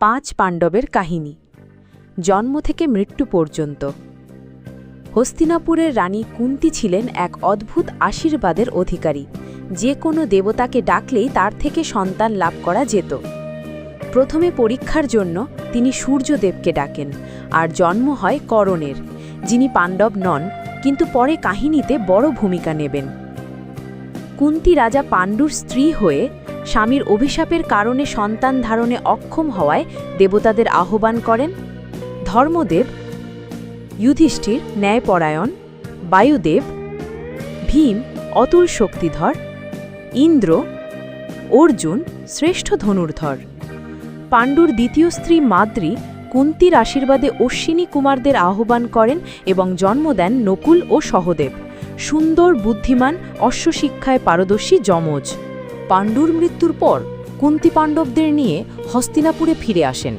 পাঁচ পাণ্ডবের কাহিনী। জন্ম থেকে মৃত্যু পর্যন্ত। হস্তিনাপুরের রানী কুন্তি ছিলেন এক অদ্ভুত আশীর্বাদের অধিকারী। যে কোনো দেবতাকে ডাকলেই তার থেকে সন্তান লাভ করা যেত। প্রথমে পরীক্ষার জন্য তিনি সূর্যদেবকে ডাকেন, আর জন্ম হয় করণের। যিনি পাণ্ডব নন, কিন্তু পরে কাহিনীতে বড় ভূমিকা নেবেন। কুন্তি রাজা পাণ্ডুর স্ত্রী হয়ে স্বামীর অভিশাপের কারণে সন্তান ধারণে অক্ষম হওয়ায় দেবতাদের আহ্বান করেন। ধর্মদেব, যুধিষ্ঠির, ন্যায়পরায়ণ, বায়ুদেব, ভীম, অতুল শক্তিধর, ইন্দ্র, অর্জুন, শ্রেষ্ঠ ধনুর্ধর। পাণ্ডুর দ্বিতীয় স্ত্রী মাদ্রি কুন্তির আশীর্বাদে অশ্বিনী কুমারদের আহ্বান করেন এবং জন্ম দেন নকুল ও সহদেব। সুন্দর, বুদ্ধিমান, অশ্বশিক্ষায় পারদর্শী যমজ। পাণ্ডুর মৃত্যুর পর কুন্তি পাণ্ডবদের নিয়ে হস্তিনাপুরে ফিরে আসেন।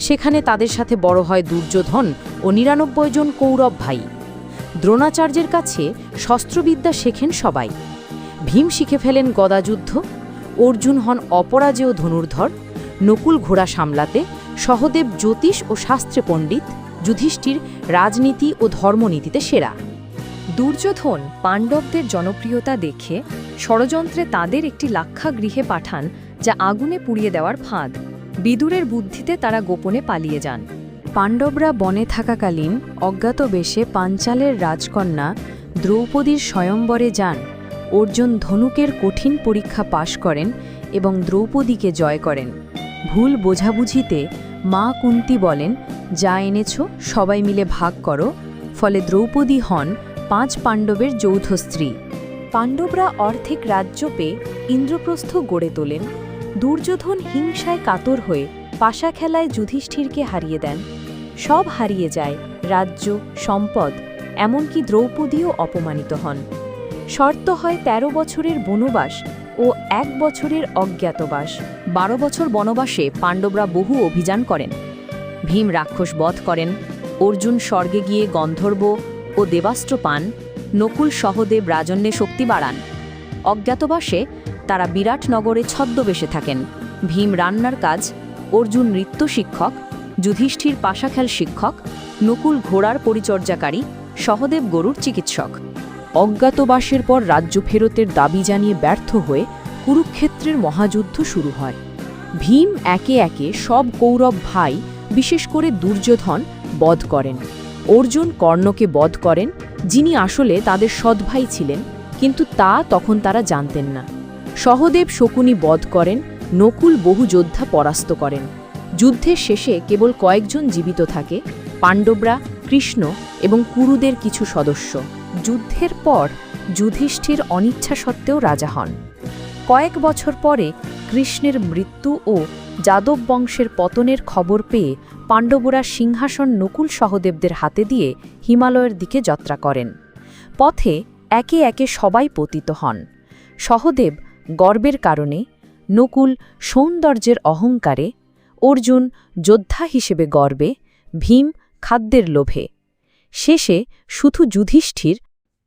সেখানে তাদের সাথে বড় হয় দুর্যোধন ও নিরানব্বই জন কৌরব ভাই। দ্রোণাচার্যের কাছে শস্ত্রবিদ্যা শেখেন সবাই। ভীম শিখে ফেলেন গদাযুদ্ধ, অর্জুন হন অপরাজেয় ধনুর্ধর, নকুল ঘোড়া সামলাতে, সহদেব জ্যোতিষ ও শাস্ত্রে পণ্ডিত, যুধিষ্ঠির রাজনীতি ও ধর্মনীতিতে সেরা। দুর্যোধন পাণ্ডবদের জনপ্রিয়তা দেখে ষড়যন্ত্রে তাদের একটি লাক্ষা গৃহে পাঠান, যা আগুনে পুড়িয়ে দেওয়ার ফাঁদ। বিদুরের বুদ্ধিতে তারা গোপনে পালিয়ে যান। পাণ্ডবরা বনে থাকাকালীন অজ্ঞাত বেশে পাঞ্চালের রাজকন্যা দ্রৌপদীর স্বয়ম্বরে যান। অর্জুন ধনুকের কঠিন পরীক্ষা পাশ করেন এবং দ্রৌপদীকে জয় করেন। ভুল বোঝাবুঝিতে মা কুন্তি বলেন, যা এনেছ, সবাই মিলে ভাগ করো। ফলে দ্রৌপদী হন পাঁচ পাণ্ডবের যৌথ স্ত্রী। পাণ্ডবরা অর্ধেক রাজ্য পেয়ে ইন্দ্রপ্রস্থ গড়ে তোলেন। দুর্যোধন হিংসায় কাতর হয়ে পাশা খেলায় যুধিষ্ঠিরকে হারিয়ে দেন। সব হারিয়ে যায় রাজ্য, সম্পদ, এমনকি দ্রৌপদীও অপমানিত হন। শর্ত হয় ১৩ বছরের বনবাস ও এক বছরের অজ্ঞাতবাস। বারো বছর বনবাসে পাণ্ডবরা বহু অভিযান করেন। ভীম রাক্ষস বধ করেন। অর্জুন স্বর্গে গিয়ে গন্ধর্ব ও দেবাস্ত্র পান নকুল সহদেব রাজন্যে শক্তি বাড়ান। অজ্ঞাতবাসে তারা বিরাটনগরে ছদ্মবেশে থাকেন। ভীম রান্নার কাজ, অর্জুন নৃত্য শিক্ষক, যুধিষ্ঠির পাশাখেল শিক্ষক, নকুল ঘোড়ার পরিচর্যাকারী, সহদেব গরুর চিকিৎসক। অজ্ঞাতবাসের পর রাজ্য ফেরতের দাবি জানিয়ে ব্যর্থ হয়ে কুরুক্ষেত্রের মহাযুদ্ধ শুরু হয়। ভীম একে একে সব কৌরব ভাই, বিশেষ করে দুর্যোধন, বধ করেন। অর্জুন কর্ণকে বধ করেন যিনি আসলে তাদের সৎভাই ছিলেন, কিন্তু তা তখন তারা জানতেন না। সহদেব শকুনি বধ করেন, নকুল বহু যোদ্ধা পরাস্ত করেন। যুদ্ধের শেষে কেবল কয়েকজন জীবিত থাকে, পাণ্ডবরা, কৃষ্ণ এবং কুরুদের কিছু সদস্য। যুদ্ধের পর যুধিষ্ঠির অনিচ্ছা সত্ত্বেও রাজা হন। কয়েক বছর পরে কৃষ্ণের মৃত্যু ও যাদব বংশের পতনের খবর পেয়ে পাণ্ডবরা সিংহাসন নকুল সহদেবদের হাতে দিয়ে হিমালয়ের দিকে যাত্রা করেন। পথে একে একে সবাই পতিত হন। সহদেব গর্বের কারণে নকুল সৌন্দর্যের অহংকারে অর্জুন যোদ্ধা হিসেবে গর্বে, ভীম খাদ্যের লোভে। শেষে শুধু যুধিষ্ঠির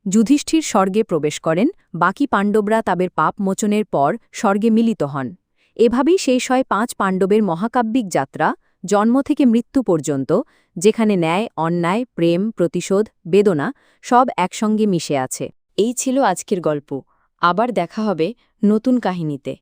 যুধিষ্ঠির স্বর্গে প্রবেশ করেন, বাকি পাণ্ডবরা তাদের পাপ মোচনের পর স্বর্গে মিলিত হন। এভাবেই শেষ হয় পাঁচ পাণ্ডবের মহাকাব্যিক যাত্রা। জন্ম থেকে মৃত্যু পর্যন্ত, যেখানে ন্যায়, অন্যায়, প্রেম, প্রতিশোধ, বেদনা সব একসঙ্গে মিশে আছে। এই ছিল আজকের গল্প। আবার দেখা হবে নতুন কাহিনীতে।